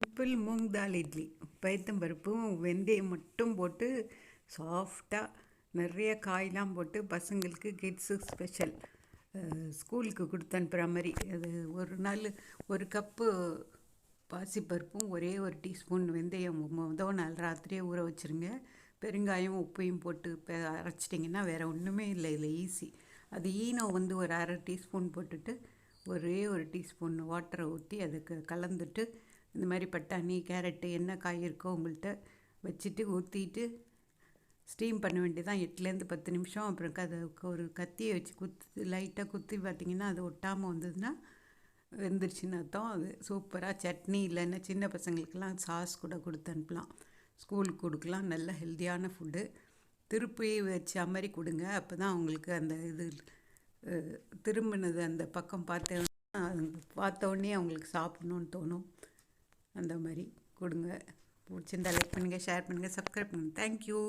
Simple moong தால் இட்லி. பருப்பும் வெந்தயம் மட்டும் போட்டு சாஃப்டாக நிறைய காயெலாம் போட்டு பசங்களுக்கு கிட்ஸு ஸ்பெஷல் ஸ்கூலுக்கு கொடுத்து அனுப்புகிற மாதிரி. அது ஒரு நாள் ஒரு கப்பு பாசிப்பருப்பும் ஒரே ஒரு டீஸ்பூன் வெந்தயம் முதல் நாள் ராத்திரியே ஊற வச்சுருங்க. பெருங்காயம் உப்பையும் போட்டு இப்போ அரைச்சிட்டிங்கன்னா வேறு ஒன்றுமே இல்லை. இதில் ஈஸி அது ஈனோ வந்து ஒரு அரை டீஸ்பூன் போட்டுட்டு ஒரே ஒரு டீஸ்பூன் வாட்டரை ஊற்றி அதுக்கு கலந்துட்டு இந்த மாதிரி பட்டாணி கேரட்டு என்ன காய் இருக்கோ உங்கள்கிட்ட வச்சுட்டு ஊற்றிட்டு ஸ்டீம் பண்ண வேண்டியதான் எட்டுலேருந்து பத்து நிமிஷம். அப்புறம் அதுக்கு ஒரு கத்தியை வச்சு குத்து லைட்டாக குத்தி பார்த்திங்கன்னா அது ஒட்டாமல் வந்ததுன்னா வெந்துருச்சுன்னு அர்த்தம். அது சூப்பராக சட்னி இல்லைன்னா சின்ன பசங்களுக்கெல்லாம் சாஸ் கூட கொடுத்து அனுப்பலாம். ஸ்கூலுக்கு கொடுக்கலாம். நல்ல ஹெல்த்தியான ஃபுட்டு திருப்பி வச்ச மாதிரி கொடுங்க. அப்போ தான் அவங்களுக்கு அந்த இது திரும்பினது அந்த பக்கம் பார்த்தோன்னா பார்த்த உடனே அவங்களுக்கு சாப்பிட்ணுன்னு தோணும். அந்த மாதிரி கொடுங்க. பிடிச்சிருந்தா லைக் பண்ணுங்கள் ஷேர் பண்ணுங்கள் சப்ஸ்கிரைப் பண்ணுங்கள் தேங்க்யூ